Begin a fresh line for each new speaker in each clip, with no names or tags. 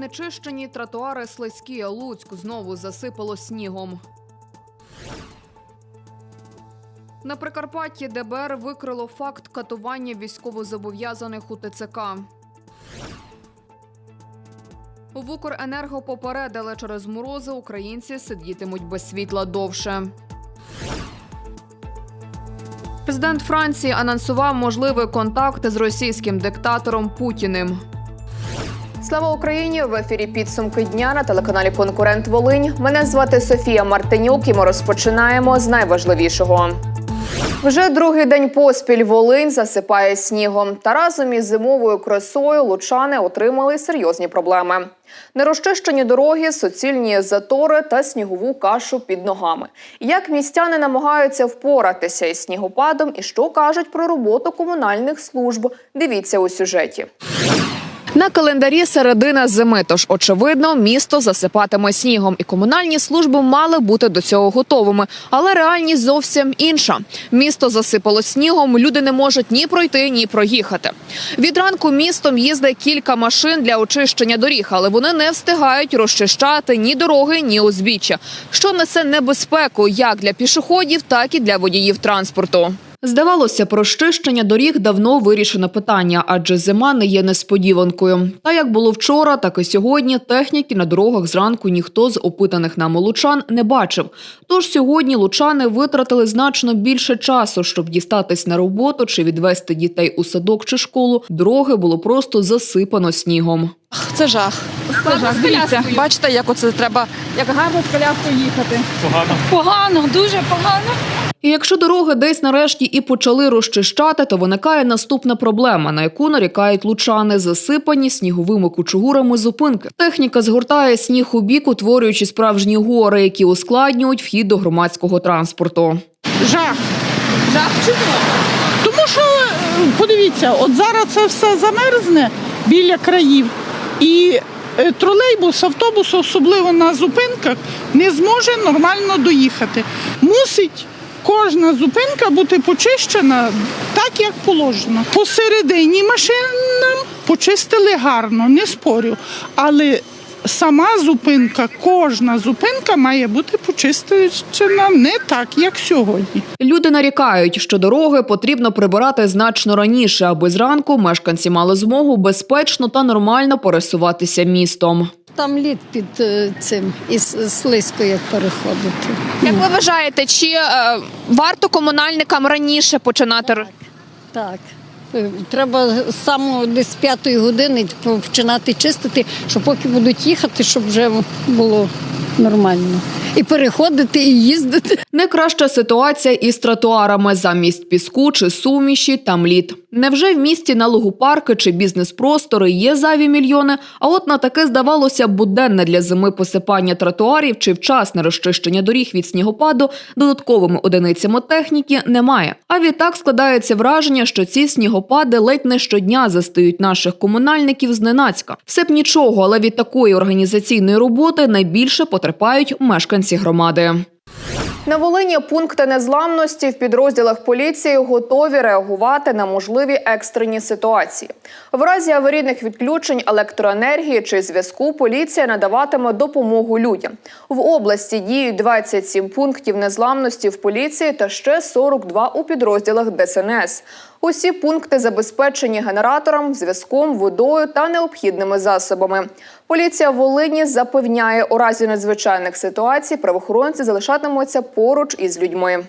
Занечищені тротуари слизькі, Луцьк знову засипало снігом. На Прикарпатті ДБР викрило факт катування військовозобов'язаних у ТЦК. В Укренерго попередили, через морози українці сидітимуть без світла довше. Президент Франції анонсував можливий контакт з російським диктатором Путіним. Слава Україні! В ефірі підсумки дня на телеканалі Конкурент Волинь. Мене звати Софія Мартинюк, і ми розпочинаємо з найважливішого. Вже другий день поспіль Волинь засипає снігом. Та разом із зимовою красою лучани отримали серйозні проблеми. Нерозчищені дороги, суцільні затори та снігову кашу під ногами. Як містяни намагаються впоратися із снігопадом і що кажуть про роботу комунальних служб? Дивіться у сюжеті. На календарі середина зими, тож очевидно, місто засипатиме снігом, і комунальні служби мали бути до цього готовими. Але реальність зовсім інша. Місто засипало снігом. Люди не можуть ні пройти, ні проїхати. Від ранку містом їздить кілька машин для очищення доріг, але вони не встигають розчищати ні дороги, ні узбіччя, що несе небезпеку як для пішоходів, так і для водіїв транспорту. Здавалося, про щищення доріг давно вирішено питання, адже зима не є несподіванкою. Та як було вчора, так і сьогодні техніки на дорогах зранку ніхто з опитаних нами лучан не бачив. Тож сьогодні лучани витратили значно більше часу, щоб дістатись на роботу чи відвести дітей у садок чи школу. Дороги було просто засипано снігом.
Це жах. Це жах. Дивіться, бачите, як оце треба, як гарно з коляскою їхати. Погано. Погано, дуже погано.
І якщо дороги десь нарешті і почали розчищати, то виникає наступна проблема, на яку нарікають лучани, засипані сніговими кучугурами зупинки. Техніка згортає сніг у бік, утворюючи справжні гори, які ускладнюють вхід до громадського транспорту.
Жах.
Жах чому?
Тому що е, подивіться, от зараз це все замерзне біля країв, і е, тролейбус, автобус, особливо на зупинках, не зможе нормально доїхати. Мусить кожна зупинка бути почищена так, як положено. Посередині машинам почистили гарно, не спорю. Але сама зупинка, кожна зупинка має бути почищена не так, як сьогодні.
Люди нарікають, що дороги потрібно прибирати значно раніше, аби зранку мешканці мали змогу безпечно та нормально пересуватися містом.
Там лід під е, цим і слизько як переходити.
Як ви вважаєте, чи е, варто комунальникам раніше починати? так,
Так. Е, Треба саме десь з п'ятої години починати чистити, щоб поки будуть їхати, щоб вже було нормально. І переходити, і їздити.
Не краща ситуація із тротуарами замість піску чи суміші там лід. Невже в місті на лугопарки чи бізнес-простори є зайві мільйони? А от на таке здавалося буденне для зими посипання тротуарів чи вчасне розчищення доріг від снігопаду додатковими одиницями техніки немає. А відтак складається враження, що ці снігопади ледь не щодня застають наших комунальників зненацька. Все б нічого, але від такої організаційної роботи найбільше потерпають мешканці громади. На Волині пункти незламності в підрозділах поліції готові реагувати на можливі екстрені ситуації. В разі аварійних відключень електроенергії чи зв'язку поліція надаватиме допомогу людям. В області діють 27 пунктів незламності в поліції та ще 42 у підрозділах ДСНС. Усі пункти забезпечені генератором, зв'язком, водою та необхідними засобами. Поліція Волині запевняє, у разі надзвичайних ситуацій правоохоронці залишатимуться поруч із людьми.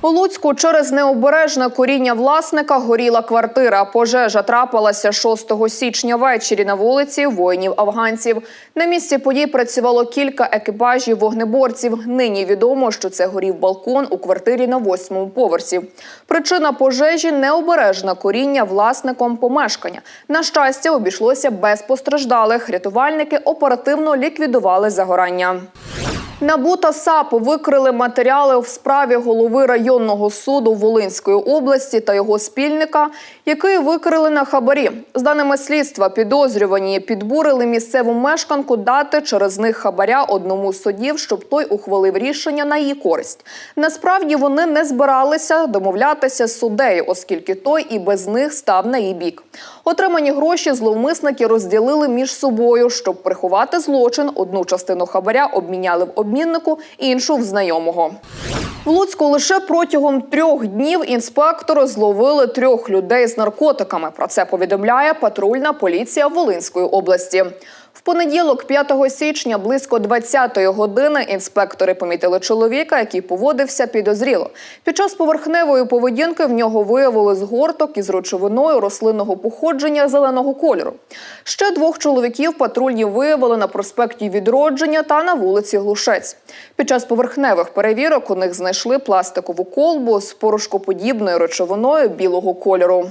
У Луцьку через необережне коріння власника горіла квартира. Пожежа трапилася 6 січня ввечері на вулиці воїнів-афганців. На місці подій працювало кілька екіпажів вогнеборців. Нині відомо, що це горів балкон у квартирі на восьмому поверсі. Причина пожежі необережне коріння власником помешкання. На щастя, обійшлося без постраждалих. Рятувальники оперативно ліквідували загорання. НАБУ та САП викрили матеріали в справі голови районного суду Волинської області та його спільника, який викрили на хабарі. З даними слідства, підозрювані підбурили місцеву мешканку дати через них хабаря одному з суддів, щоб той ухвалив рішення на її користь. Насправді вони не збиралися домовлятися з суддею, оскільки той і без них став на її бік. Отримані гроші зловмисники розділили між собою, щоб приховати злочин. Одну частину хабаря обміняли в обміннику, іншу в знайомого. В Луцьку лише протягом трьох днів інспектори зловили трьох людей з наркотиками. Про це повідомляє патрульна поліція Волинської області. В понеділок, 5 січня, близько 20-ї години, інспектори помітили чоловіка, який поводився підозріло. Під час поверхневої поведінки в нього виявили згорток із речовиною рослинного походження зеленого кольору. Ще двох чоловіків патрульні виявили на проспекті Відродження та на вулиці Глушець. Під час поверхневих перевірок у них знайшли пластикову колбу з порошкоподібною речовиною білого кольору.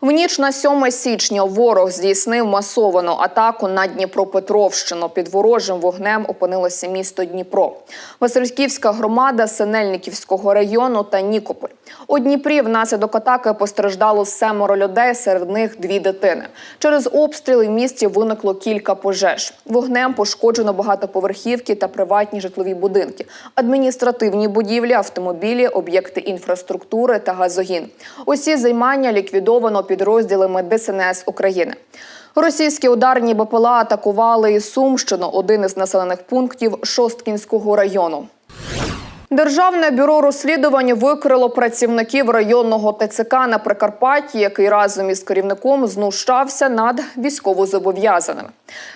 В ніч на 7 січня ворог здійснив масовану атаку на Дніпропетровщину. Під ворожим вогнем опинилося місто Дніпро, Васильківська громада Синельниківського району та Нікополь. У Дніпрі внаслідок атаки постраждало семеро людей, серед них дві дитини. Через обстріли в місті виникло кілька пожеж. Вогнем пошкоджено багатоповерхівки та приватні житлові будинки, адміністративні будівлі, автомобілі, об'єкти інфраструктури та газогін. Усі займання ліквідовано підрозділами ДСНС України. Російські ударні БПЛА атакували і Сумщину, один із населених пунктів Шосткінського району. Державне бюро розслідувань викрило працівників районного ТЦК на Прикарпатті, який разом із керівником знущався над військовозобов'язаними.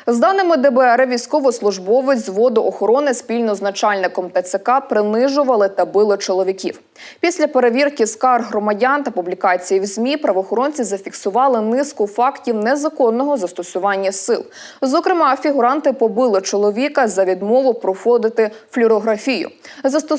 З даними ДБР, військовослужбовець з водоохорони спільно з начальником ТЦК принижували та били чоловіків. Після перевірки скарг громадян та публікації в ЗМІ правоохоронці зафіксували низку фактів незаконного застосування сил. Зокрема, фігуранти побили чоловіка за відмову проходити флюорографію.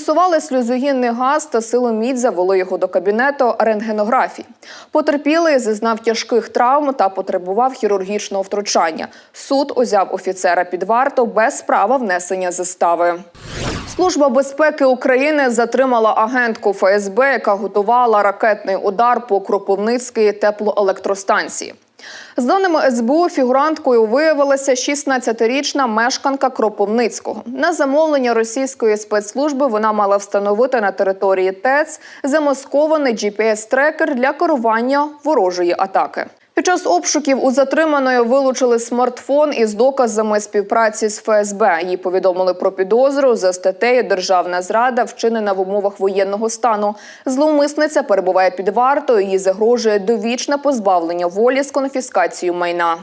Застосували сльозогінний газ та силоміць завели його до кабінету рентгенографії. Потерпілий зазнав тяжких травм та потребував хірургічного втручання. Суд узяв офіцера під варту без права внесення застави. Служба безпеки України затримала агентку ФСБ, яка готувала ракетний удар по Кропивницькій теплоелектростанції. З даними СБУ, фігуранткою виявилася 16-річна мешканка Кропивницького. На замовлення російської спецслужби вона мала встановити на території ТЕЦ замаскований GPS-трекер для керування ворожої атаки. Під час обшуків у затриманої вилучили смартфон із доказами співпраці з ФСБ. Їй повідомили про підозру за статтею Державна зрада, вчинена в умовах воєнного стану. Зловмисниця перебуває під вартою. Їй загрожує довічне позбавлення волі з конфіскацією майна.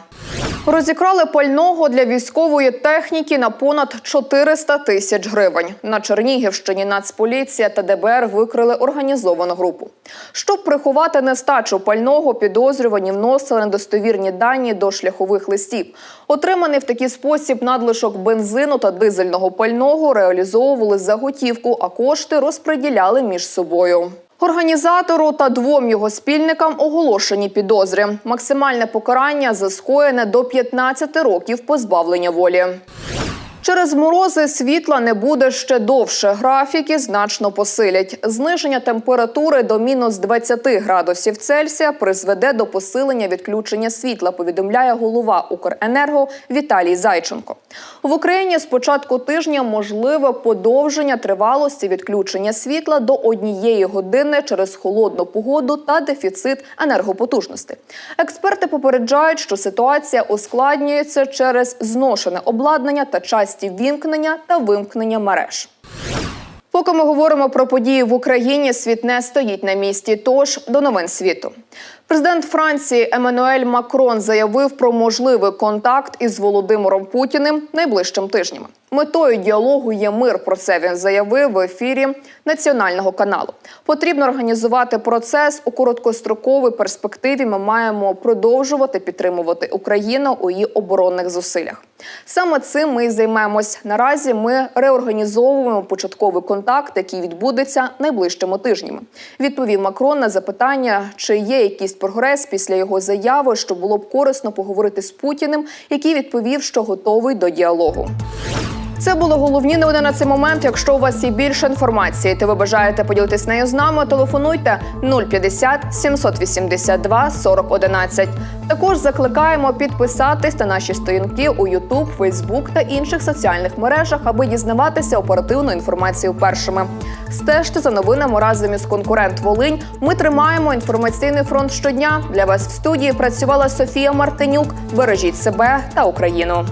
Розікрали пального для військової техніки на понад 400 тисяч гривень. На Чернігівщині Нацполіція та ДБР викрили організовану групу. Щоб приховати нестачу пального, підозрювані вносили недостовірні дані до шляхових листів. Отриманий в такий спосіб надлишок бензину та дизельного пального реалізовували за готівку, а кошти розподіляли між собою. Організатору та двом його спільникам оголошені підозри. Максимальне покарання за скоєне до 15 років позбавлення волі. Через морози світла не буде ще довше. Графіки значно посилять. Зниження температури до мінус 20 градусів Цельсія призведе до посилення відключення світла. Повідомляє голова Укренерго Віталій Зайченко. В Україні з початку тижня можливе подовження тривалості відключення світла до однієї години через холодну погоду та дефіцит енергопотужності. Експерти попереджають, що ситуація ускладнюється через зношене обладнання та часті вімкнення та вимкнення мереж. Поки ми говоримо про події в Україні, світ не стоїть на місці. Тож до новин світу. Президент Франції Еммануель Макрон заявив про можливий контакт із Володимиром Путіним найближчим тижнями. Метою діалогу є мир. Про це він заявив в ефірі національного каналу. Потрібно організувати процес у короткостроковій перспективі. Ми маємо продовжувати підтримувати Україну у її оборонних зусиллях. Саме цим ми і займаємось. Наразі ми реорганізовуємо початковий контакт, який відбудеться найближчими тижнями. Відповів Макрон на запитання, чи є якийсь прогрес після його заяви, що було б корисно поговорити з Путіним, який відповів, що готовий до діалогу. Це були головні новини на цей момент. Якщо у вас є більше інформації, та ви бажаєте поділитись нею з нами, телефонуйте 050 782 40 11. Також закликаємо підписатись на наші сторінки у YouTube, Facebook та інших соціальних мережах, аби дізнаватися оперативну інформацію першими. Стежте за новинами разом із конкурент Волинь. Ми тримаємо інформаційний фронт щодня. Для вас в студії працювала Софія Мартинюк. Бережіть себе та Україну.